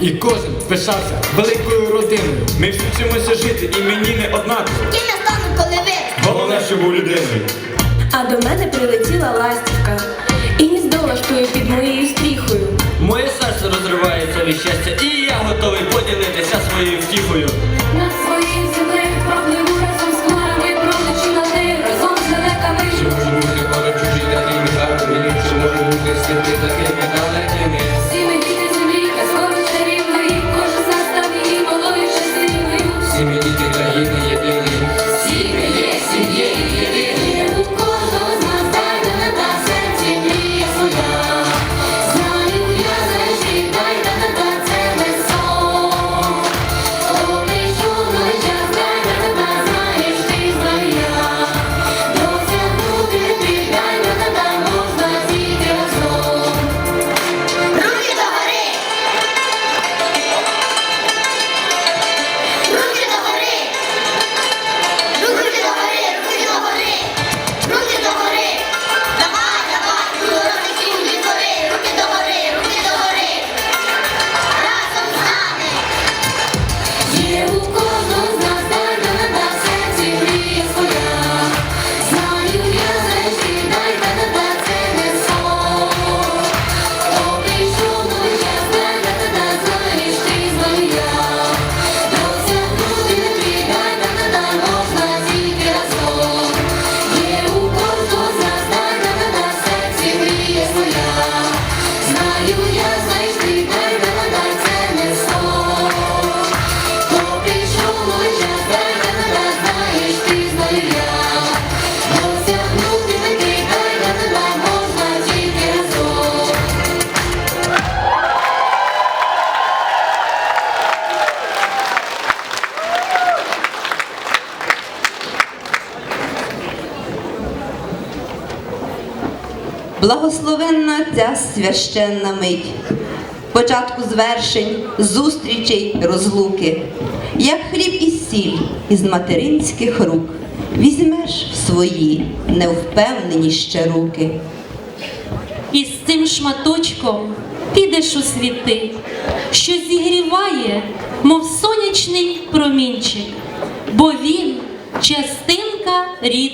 І кожен пишався великою родиною. Ми вчимося жити і мені не однаково. Ким я стану, коли ви? Головне, щоб у людиною. А до мене прилетіла ластівка і гніздо влаштує під моєю стріхою. Моє серце розривається від щастя. і благословенна ця священна мить, початку звершень, зустрічей, розлуки, як хліб і сіль із материнських рук, візьмеш в свої невпевнені ще руки. І з цим шматочком підеш у світи, що зігріває, мов сонячний промінчик, бо він частинка рід.